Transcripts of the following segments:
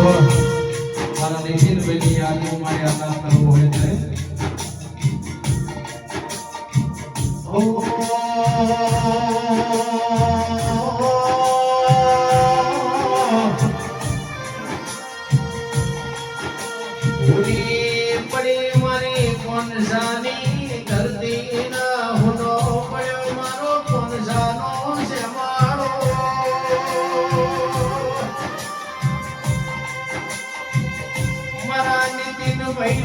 છોડ મારા નિખિલભાઈની યાદમાં મારે આદાન કરવું હોય છે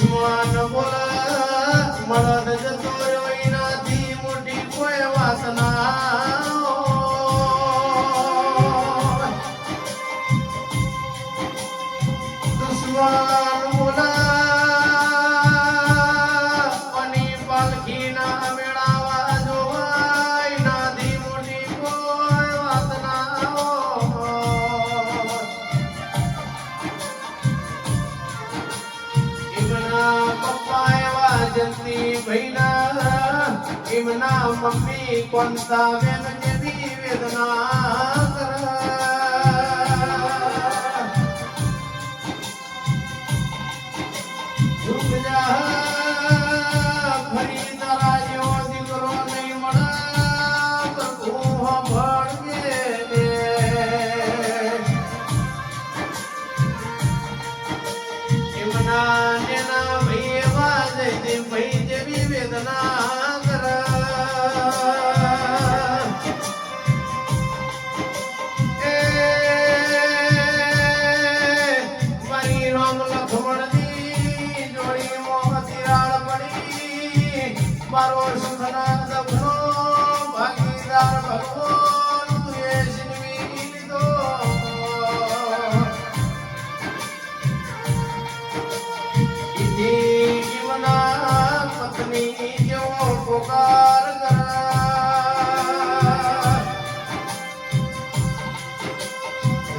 સુવાન બોલા મારા રજ તોયો એનાથી મોટી કોઈ મમ્મી કોણ વેદના મારો સુખનાથ ઘણો ભાગીદાર ભગવાન તુએ જન્મી લીધો. ઇતિ જીવના પત્ની જેવો પોકાર કરા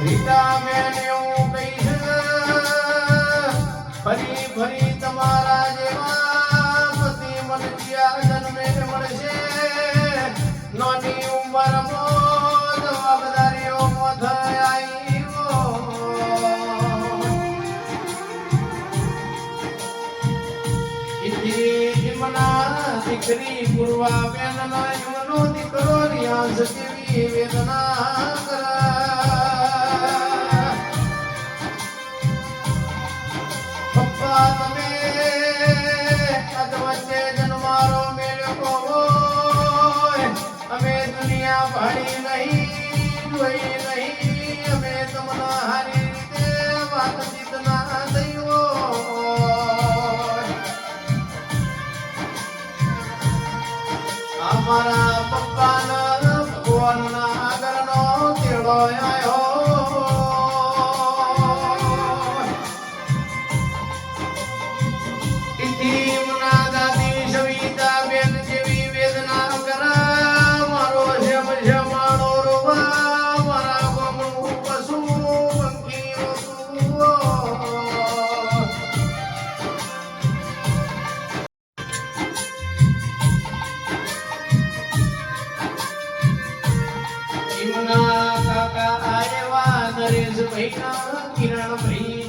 રીતા મેં પરમો જવાબદારીઓ આવ્યો દીકરી પૂર્વા બેન નો દીકરો રિયાઝ કેવી વેદના કરા. আমার જીવના કાકા આયવા નરેશભાઈ ના કિરણ ભાઈ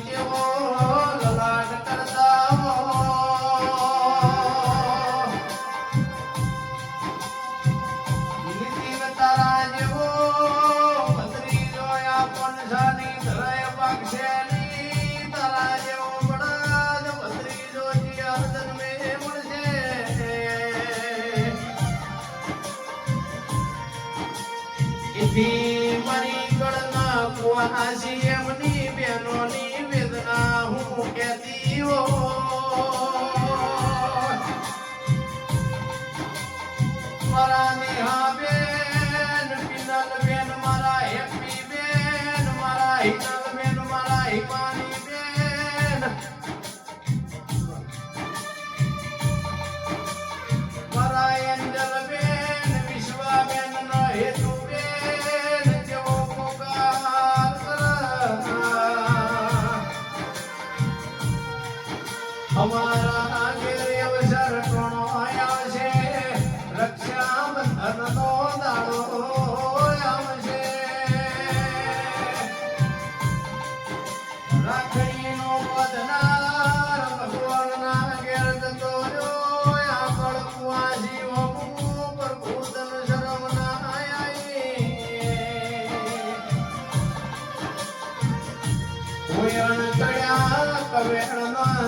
હાજી એમની બહેનોની વેદના હું કહેતી હોય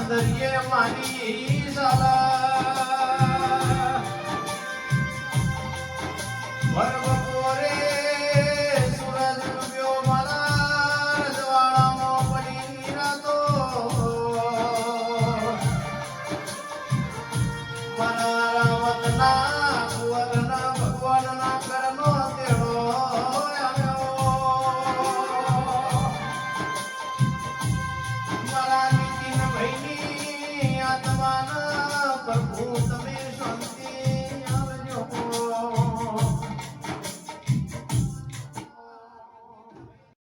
दर्ये माही झाला. नमः